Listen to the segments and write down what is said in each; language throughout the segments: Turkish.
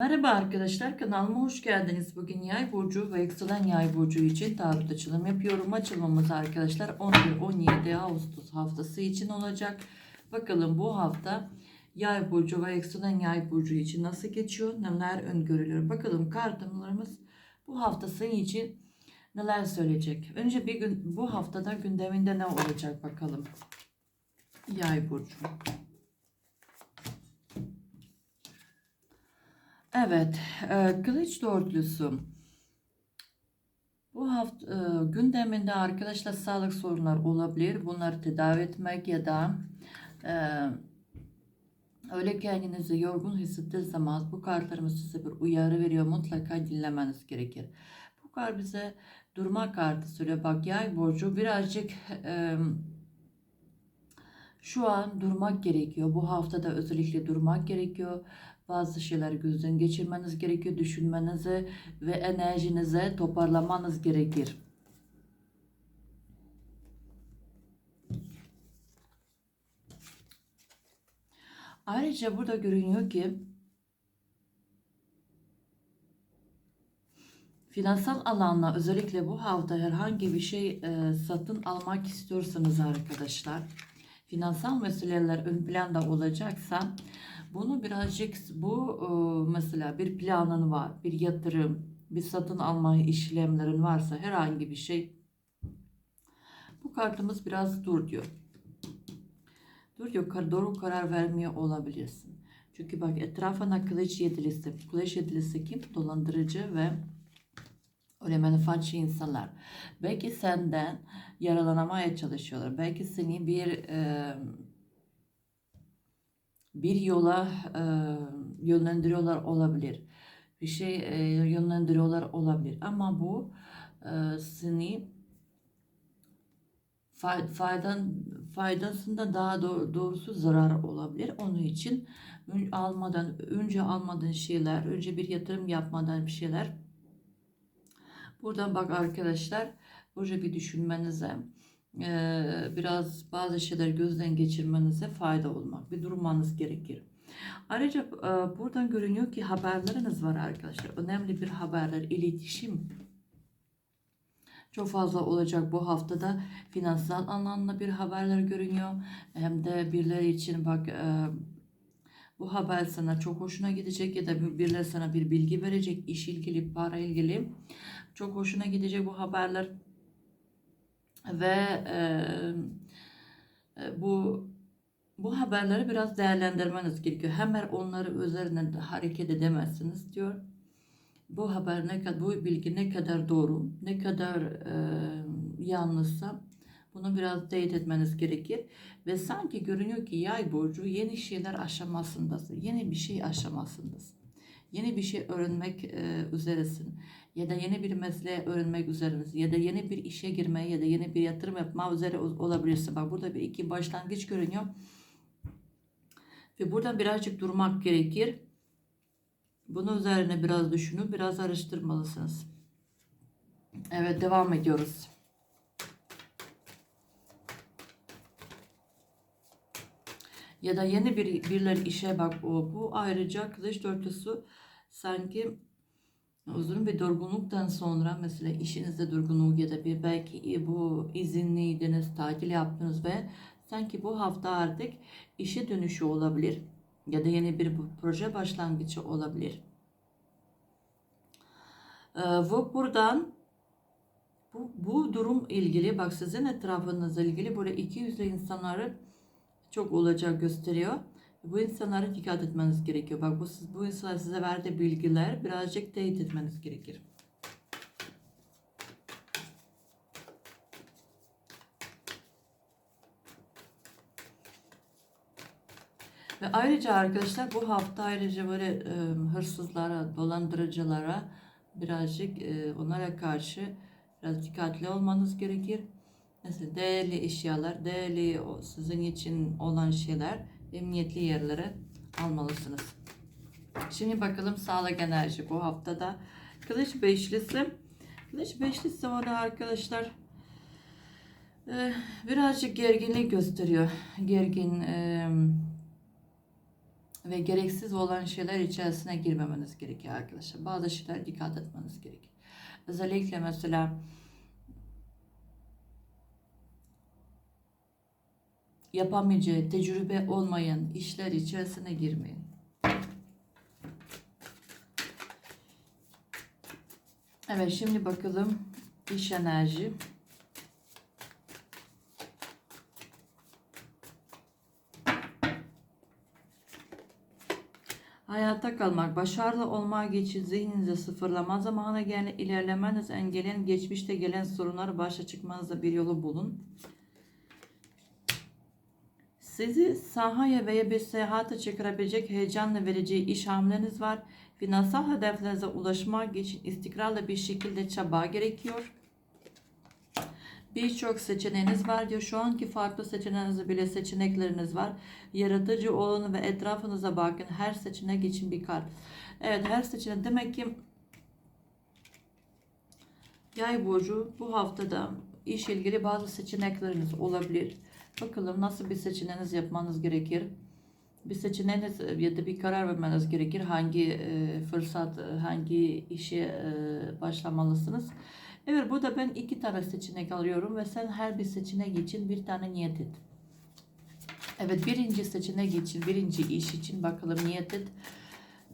Merhaba arkadaşlar kanalıma hoş geldiniz. Bugün yay burcu ve yükselen yay burcu için tarot açılım yapıyorum. Açılmamız arkadaşlar 11-17 Ağustos haftası için olacak. Bakalım bu hafta yay burcu ve yükselen yay burcu için nasıl geçiyor? Neler öngörülüyor? Bakalım kartlarımız bu haftası için neler söyleyecek? Önce bir gün bu haftada gündeminde ne olacak bakalım. Yay burcu. Evet, e, kılıç dörtlüsü. Bu hafta e, gündeminde arkadaşlar sağlık sorunları olabilir. Bunları tedavi etmek ya da e, öyle kendinizi yorgun hissettiğiniz bu kartlarımız size bir uyarı veriyor. Mutlaka dinlemeniz gerekir. Bu kart bize durma kartı söylüyor. Bak yay burcu birazcık e, şu an durmak gerekiyor. Bu haftada özellikle durmak gerekiyor. Bazı şeyler gözden geçirmeniz gerekiyor. Düşünmenizi ve enerjinize toparlamanız gerekir. Ayrıca burada görünüyor ki finansal alanla özellikle bu hafta herhangi bir şey e, satın almak istiyorsanız arkadaşlar finansal meseleler ön planda olacaksa bunu birazcık bu e, mesela bir planın var, bir yatırım, bir satın alma işlemlerin varsa herhangi bir şey bu kartımız biraz dur diyor. Dur diyor doğru karar vermiyor olabilirsin. Çünkü bak etrafına kılıç yedilisi. Kılıç yedilisi kim? Dolandırıcı ve öyle menfaatçi insanlar. Belki senden yaralanamaya çalışıyorlar. Belki seni bir e, bir yola e, yönlendiriyorlar olabilir. Bir şey e, yönlendiriyorlar olabilir. Ama bu e, seni fay- faydan faydasında daha do- doğrusu zarar olabilir. Onun için almadan önce almadığın şeyler, önce bir yatırım yapmadan bir şeyler. Buradan bak arkadaşlar, burada bir düşünmenize, eee, biraz bazı şeyler gözden geçirmenize fayda olmak, bir durmanız gerekir. Ayrıca eee, buradan görünüyor ki haberleriniz var arkadaşlar. Önemli bir haberler, iletişim çok fazla olacak bu haftada. Finansal anlamda bir haberler görünüyor. Hem de birileri için bak eee, bu haber sana çok hoşuna gidecek ya da bir- birileri sana bir bilgi verecek iş ilgili, para ilgili. Çok hoşuna gidecek bu haberler ve e, bu bu haberleri biraz değerlendirmeniz gerekiyor. Hemen onları üzerinden de hareket edemezsiniz diyor. Bu haber ne kadar, bu bilgi ne kadar doğru, ne kadar eee yanlışsa bunu biraz teyit etmeniz gerekir. Ve sanki görünüyor ki yay burcu yeni şeyler aşamasındasın. Yeni bir şey aşamasındasın. Yeni bir şey öğrenmek e, üzeresin. Ya da yeni bir mesleğe öğrenmek üzeresin. Ya da yeni bir işe girmeye ya da yeni bir yatırım yapma üzere ol- olabilirsin. Bak burada bir iki başlangıç görünüyor. Ve buradan birazcık durmak gerekir. Bunun üzerine biraz düşünün, biraz araştırmalısınız. Evet, devam ediyoruz. Ya da yeni bir birileri işe bak o bu ayrıca kılıç dörtlüsü sanki uzun bir durgunluktan sonra mesela işinizde durgunluk ya da bir belki bu izinliydiniz, tatil yaptınız ve sanki bu hafta artık işe dönüşü olabilir ya da yeni bir proje başlangıcı olabilir. Ee, ve buradan bu, bu durum ilgili bak sizin etrafınızla ilgili böyle iki yüzlü insanları çok olacak gösteriyor. Bu insanlara dikkat etmeniz gerekiyor. Bak bu, bu insanlar size verdiği bilgiler birazcık teyit etmeniz gerekir. Ve ayrıca arkadaşlar bu hafta ayrıca böyle e, hırsızlara, dolandırıcılara birazcık e, onlara karşı biraz dikkatli olmanız gerekir. Mesela değerli eşyalar, değerli sizin için olan şeyler emniyetli yerlere almalısınız. Şimdi bakalım sağlık enerji bu haftada. Kılıç beşlisi. Kılıç beşlisi orada arkadaşlar e, birazcık gerginlik gösteriyor. Gergin ve gereksiz olan şeyler içerisine girmemeniz gerekiyor arkadaşlar. Bazı şeyler dikkat etmeniz gerekiyor. Özellikle mesela yapamayacağı, tecrübe olmayan işler içerisine girmeyin. Evet şimdi bakalım iş enerji. Hayatta kalmak, başarılı olmak için zihninizi sıfırlama zamanı geldi. İlerlemeniz engelleyen geçmişte gelen sorunları başa çıkmanızda bir yolu bulun. Sizi sahaya veya bir seyahate çıkarabilecek heyecanla vereceği iş hamleniz var. Finansal hedeflerinize ulaşmak için istikrarlı bir şekilde çaba gerekiyor. Birçok seçeneğiniz var diyor. Şu anki farklı seçeneğinizde bile seçenekleriniz var. Yaratıcı olun ve etrafınıza bakın. Her seçenek için bir kart. Evet her seçenek demek ki yay burcu bu haftada iş ilgili bazı seçenekleriniz olabilir. Bakalım nasıl bir seçeneğiniz yapmanız gerekir. Bir seçeneğiniz ya da bir karar vermeniz gerekir. Hangi e, fırsat, hangi işe e, başlamalısınız. Evet burada ben iki tane seçenek alıyorum ve sen her bir seçenek için bir tane niyet et. Evet birinci seçenek için, birinci iş için bakalım niyet et.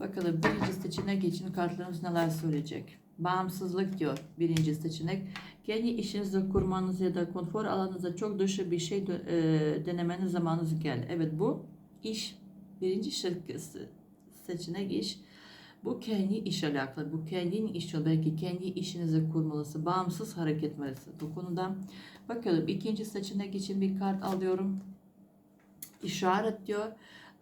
Bakalım birinci seçenek için kartlarımız neler söyleyecek. Bağımsızlık diyor birinci seçenek. Kendi işinizi kurmanız ya da konfor alanınıza çok dışı bir şey de- e, denemeniz zamanınız geldi. Evet bu iş birinci şirket seçenek iş. Bu kendi iş alakalı. Bu kendin işi belki kendi işinizi kurmalısı. Bağımsız hareket etmelisin. Bu konuda bakalım ikinci seçenek için bir kart alıyorum. İşaret diyor.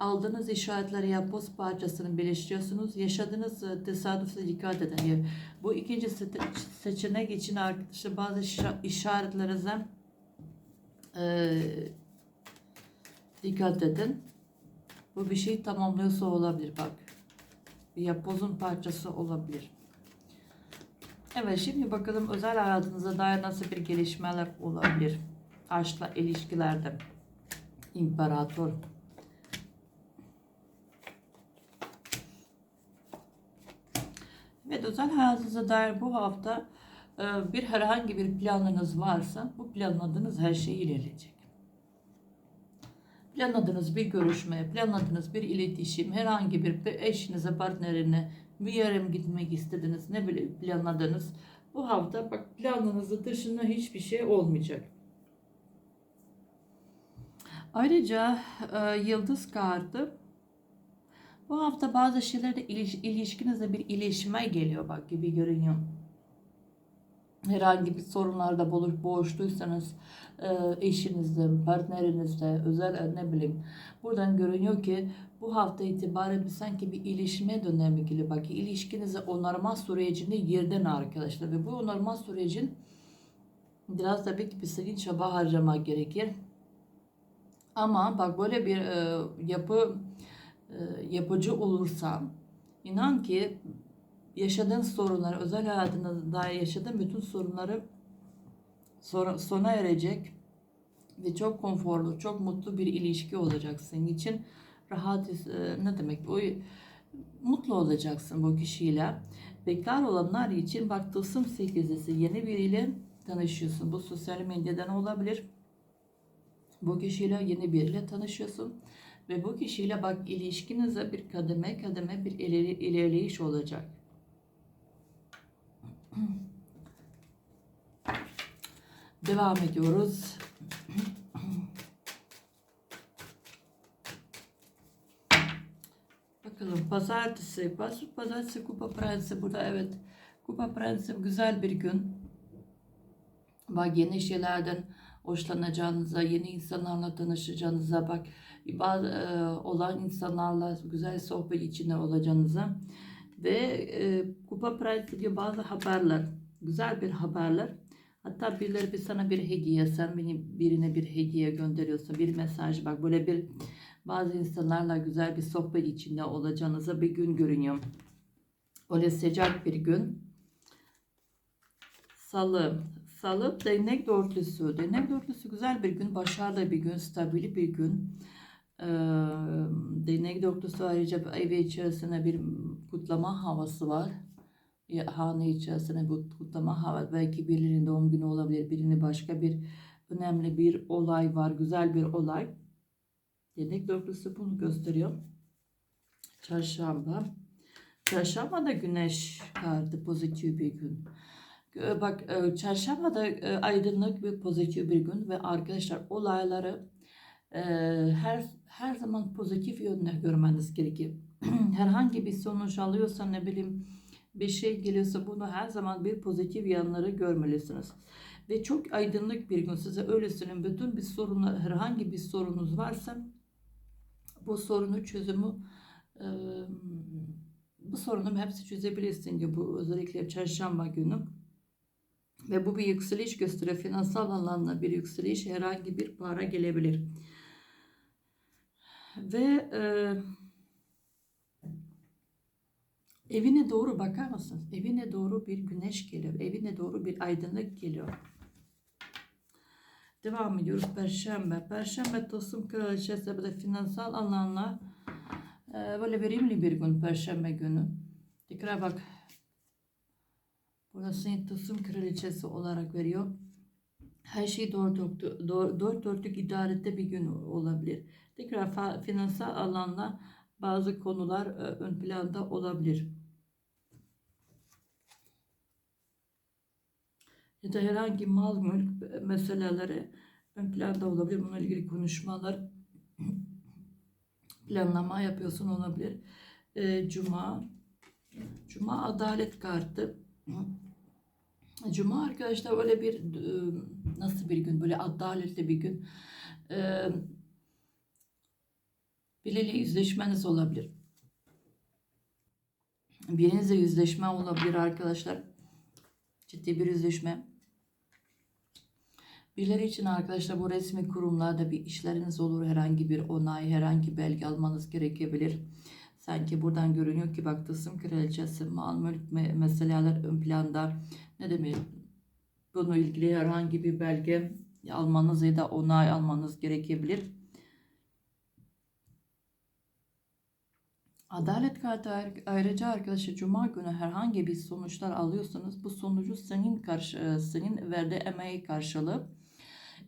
Aldığınız işaretleri ya post parçasını birleştiriyorsunuz. Yaşadığınız e, tesadüfe dikkat edin. Yani bu ikinci seçenek için arkadaşlar bazı işa- işaretlerinize e, dikkat edin. Bu bir şey tamamlıyorsa olabilir bak. Bir yapbozun parçası olabilir. Evet şimdi bakalım özel hayatınıza dair nasıl bir gelişmeler olabilir. Aşkla ilişkilerde. İmparator. Evet özel hayatınıza dair bu hafta e, bir herhangi bir planınız varsa bu planladığınız her şey ilerleyecek. Planladığınız bir görüşme, planladığınız bir iletişim, herhangi bir eşinize, partnerine bir yere gitmek istediniz, ne bile planladınız. Bu hafta bak planınızı dışında hiçbir şey olmayacak. Ayrıca e, yıldız kartı bu hafta bazı şeylerde iliş, ilişkinizde bir iyileşme geliyor bak gibi görünüyor. Herhangi bir sorunlarda buluş, boğuştuysanız e, eşinizde, partnerinizde, özel e, ne bileyim buradan görünüyor ki bu hafta itibaren bir sanki bir ilişme dönemi gibi bak ilişkinizi onarma sürecinde yerden arkadaşlar ve bu onarma sürecin biraz tabii ki bir senin çaba harcamak gerekir. Ama bak böyle bir e, yapı yapıcı olursa inan ki yaşadığın sorunları, özel hayatında dair yaşadığın bütün sorunları sona erecek ve çok konforlu, çok mutlu bir ilişki olacak senin için. Rahat, e, ne demek o mutlu olacaksın bu kişiyle. Bekar olanlar için bak Tılsım 8'lisi yeni biriyle tanışıyorsun. Bu sosyal medyadan olabilir. Bu kişiyle yeni biriyle tanışıyorsun. Ve bu kişiyle bak ilişkinize bir kademe kademe bir ileri, ilerleyiş olacak. Devam ediyoruz. Bakalım pazartesi, paz- pazartesi kupa prensi burada evet. Kupa prensi güzel bir gün. Bak yeni şeylerden hoşlanacağınıza, yeni insanlarla tanışacağınıza bak bazı e, olan insanlarla güzel sohbet içinde olacağınıza ve e, kupa prensi diyor bazı haberler, güzel bir haberler. Hatta birileri bir sana bir hediye, sen beni birine bir hediye gönderiyorsun, bir mesaj bak böyle bir bazı insanlarla güzel bir sohbet içinde olacağınıza bir gün görünüyor. Öyle sıcak bir gün. Salı. Salı değnek dörtlüsü. Değnek dörtlüsü güzel bir gün, başarılı bir gün, stabil bir gün. Ee, Değnek doktosu ayrıca evi içerisinde bir kutlama havası var. Ya, hane içerisinde bu kutlama hava belki birinin doğum günü olabilir, birinin başka bir önemli bir olay var, güzel bir olay. Değnek doktosu bunu gösteriyor. Çarşamba. Çarşamba da güneş kartı pozitif bir gün. Ee, Bak e, çarşamba da e, aydınlık ve pozitif bir gün ve arkadaşlar olayları e, her her zaman pozitif yönde görmeniz gerekiyor. Herhangi bir sonuç alıyorsa ne bileyim bir şey geliyorsa bunu her zaman bir pozitif yanları görmelisiniz. Ve çok aydınlık bir gün size öyle söyleyeyim. Bütün bir sorunlar herhangi bir sorunuz varsa bu sorunu çözümü e, bu sorunun hepsi çözebilirsin diyor bu özellikle çarşamba günü. Ve bu bir yükseliş gösteriyor. Finansal alanda bir yükseliş herhangi bir para gelebilir. Ve e, evine doğru bakar mısınız? Evine doğru bir güneş geliyor. Evine doğru bir aydınlık geliyor. Devam ediyoruz. Perşembe. Perşembe Tılsım Kraliçesi böyle finansal alanla e, böyle verimli bir gün Perşembe günü. Tekrar bak. Burası Tılsım Kraliçesi olarak veriyor. Her şey dört, dört, dört, dört dörtlük idarette bir gün olabilir. Tekrar finansal alanda bazı konular e, ön planda olabilir. Ya da herhangi mal mülk meseleleri ön planda olabilir. Bununla ilgili konuşmalar planlama yapıyorsun olabilir. E, Cuma Cuma adalet kartı. Cuma arkadaşlar öyle bir e, nasıl bir gün böyle adaletli bir gün. E, Biriyle yüzleşmeniz olabilir. Birinizle yüzleşme olabilir arkadaşlar. Ciddi bir yüzleşme. Birileri için arkadaşlar bu resmi kurumlarda bir işleriniz olur. Herhangi bir onay, herhangi belge almanız gerekebilir. Sanki buradan görünüyor ki bak Tılsım Kraliçesi, mal mülk me- meseleler ön planda. Ne demek? Bununla ilgili herhangi bir belge almanız ya da onay almanız gerekebilir. Adalet kartı ayrı- ayrıca arkadaşlar Cuma günü herhangi bir sonuçlar alıyorsanız bu sonucu senin karşı senin verdiği emeği karşılığı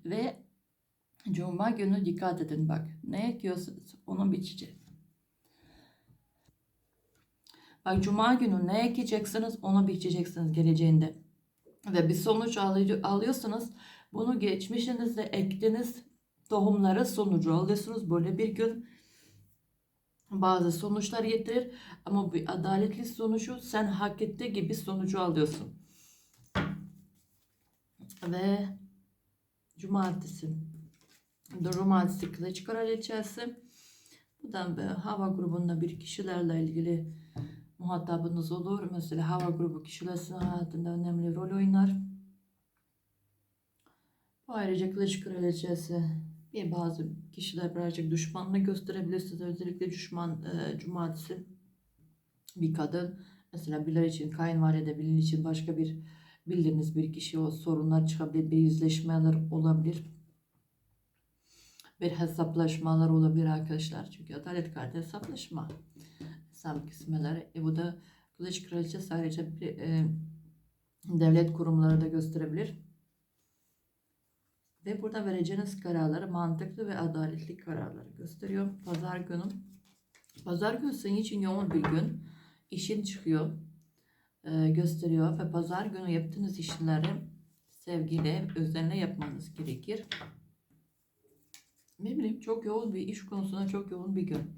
ve Cuma günü dikkat edin bak ne ekiyorsunuz onu biçeceğiz. Bak Cuma günü ne ekeceksiniz onu biçeceksiniz geleceğinde. Ve bir sonuç alı- alıyorsanız bunu geçmişinizde ektiğiniz tohumları sonucu alıyorsunuz. Böyle bir gün bazı sonuçlar getirir ama bu adaletli sonucu sen hak ettiği gibi sonucu alıyorsun. Ve cumartesi. Cumartesi kılıç kraliçesi. Bu da hava grubunda bir kişilerle ilgili muhatabınız olur. Mesela hava grubu kişiler sizin hayatında önemli rol oynar. Bu ayrıca kılıç kraliçesi bir bazı kişiler birazcık düşmanlığı gösterebilir size. Özellikle düşman e, cumartesi bir kadın. Mesela birileri için kayınvalide birinin için başka bir bildiğiniz bir kişi o sorunlar çıkabilir. Bir yüzleşmeler olabilir. Bir hesaplaşmalar olabilir arkadaşlar. Çünkü adalet kartı hesaplaşma. Hesap kesmeleri. E bu da kılıç kraliçesi ayrıca bir e, devlet kurumları da gösterebilir. Ve burada vereceğiniz kararları mantıklı ve adaletli kararları gösteriyor. Pazar günü. Pazar günü senin için yoğun bir gün. İşin çıkıyor. e, gösteriyor. Ve pazar günü yaptığınız işleri sevgiyle, özenle yapmanız gerekir. Ne bileyim çok yoğun bir iş konusunda çok yoğun bir gün.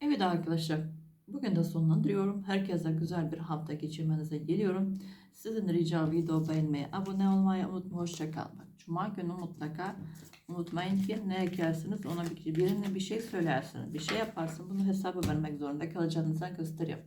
Evet arkadaşlar. Bugün de sonlandırıyorum. Herkese güzel bir hafta geçirmenize geliyorum. Sizin rica video beğenmeyi, abone olmayı unutmayın. Hoşçakalın. Cuma günü mutlaka unutmayın ki ne ekersiniz ona bir, birine bir şey söylersiniz. Bir şey yaparsın bunu hesabı vermek zorunda kalacağınızı gösteriyor.